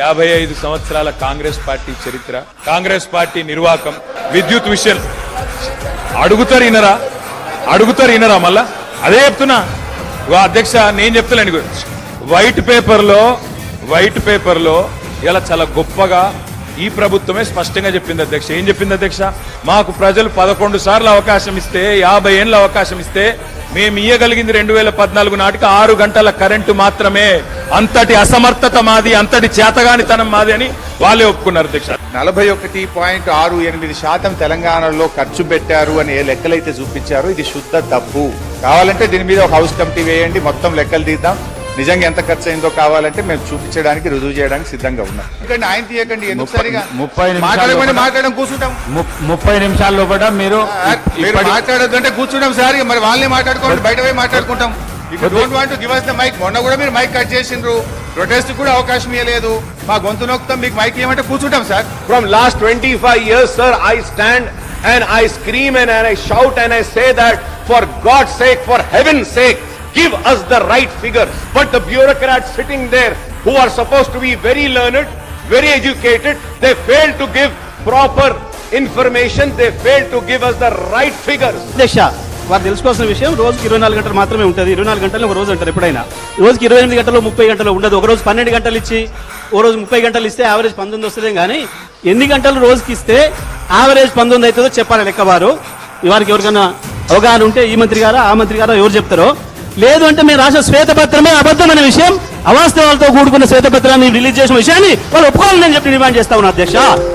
యాభై ఐదు సంవత్సరాల కాంగ్రెస్ పార్టీ చరిత్ర కాంగ్రెస్ పార్టీ నిర్వాకం విద్యుత్ విషయం. అడుగుతారు ఇనరా అడుగుతారు ఇనరా మళ్ళా? అదే చెప్తున్నా. అధ్యక్ష నేను చెప్తాను వైట్ పేపర్లో వైట్ పేపర్లో ఇలా చాలా గొప్పగా ఈ ప్రభుత్వమే స్పష్టంగా చెప్పింది అధ్యక్ష. ఏం చెప్పింది అధ్యక్ష? మాకు ప్రజలు పదకొండు సార్లు అవకాశం ఇస్తే యాభై ఏళ్ళ అవకాశం ఇస్తే మేము ఇయ్యగలిగింది రెండు వేల పద్నాలుగు నాటికి ఆరు గంటల కరెంటు మాత్రమే. అంతటి అసమర్థత మాది అంతటి చేతగానితనం మాది అని వాళ్ళే ఒప్పుకున్నారు అధ్యక్ష. నలభై ఒకటి పాయింట్ ఆరు ఎనిమిది శాతం తెలంగాణలో ఖర్చు పెట్టారు అని ఏ లెక్కలైతే చూపించారో ఇది శుద్ధ తప్పు. కావాలంటే దీని మీద ఒక హౌస్ కమిటీ వేయండి మొత్తం లెక్కలు తీద్దాం. నిజంగా ఎంత ఖర్చు అయిందో కావాలంటే మేము చూపించడానికి రుజువు చేయడానికి సిద్ధంగా ఉన్నాం. ఎందుకంటే ఆయన తీయకండి ఎందుకు ముప్పై- సరిగా? ముప్పై నిమిషాలు మాట్లాడమని మాట్లాడడం కూర్చుంటాం. ముప్పై నిమిషాల లోపల మీరు మాట్లాడొద్దు అంటే కూర్చుంటాం సార్ మరి వాళ్ళని మాట్లాడుకోండి బయట పోయి మాట్లాడుకుంటాం. If don't want give us the mic మొన్న కూడా మీరు మైక్ కట్ చేసిండ్రు ప్రొటెస్ట్ కూడా అవకాశం ఇవ్వలేదు మా గొంతు నొక్కుతాం మీకు మైక్ ఇవ్వమంటే కూర్చుంటాం sir From last 25 years, sir, I stand and I scream and, and I shout and I say that for God's sake, for heaven's sake, give us the right figure. But the bureaucrats sitting there who are supposed to be very learned, very educated, they fail to give proper information. They fail to give us the right figures. అధ్యక్ష వారు తెలుసుకోవాల్సిన విషయం రోజుకి ఇరవై నాలుగు గంటలు మాత్రమే ఉంటుంది. ఇరవై నాలుగు గంటలు ఒక రోజు అంటారు ఎప్పుడైనా. రోజుకి ఇరవై ఎనిమిది గంటలు ముప్పై గంటలు ఉండదు. ఒక రోజు పన్నెండు గంటలు ఇచ్చి ఓ రోజు ముప్పై గంటలు ఇస్తే యావరేజ్ పంతొమ్మిది వస్తుంది కానీ ఎన్ని గంటలు రోజుకి ఇస్తే యావరేజ్ పంతొమ్మిది అవుతుందో చెప్పాలి లెక్క వారు వారికి ఎవరికైనా అవగాహన ఉంటే ఈ మంత్రి గారా ఆ మంత్రి గారా ఎవరు చెప్తారో. లేదు అంటే మేము రాసిన శ్వేతపత్రమే అబద్ధమైన విషయం అవాస్తవాలతో కూడుకున్న శ్వేతపత్రాన్ని రిలీజ్ చేసిన విషయాన్ని వాళ్ళు ఒప్పుకోవాలని నేను చెప్పి డిమాండ్ చేస్తా ఉన్నా అధ్యక్ష.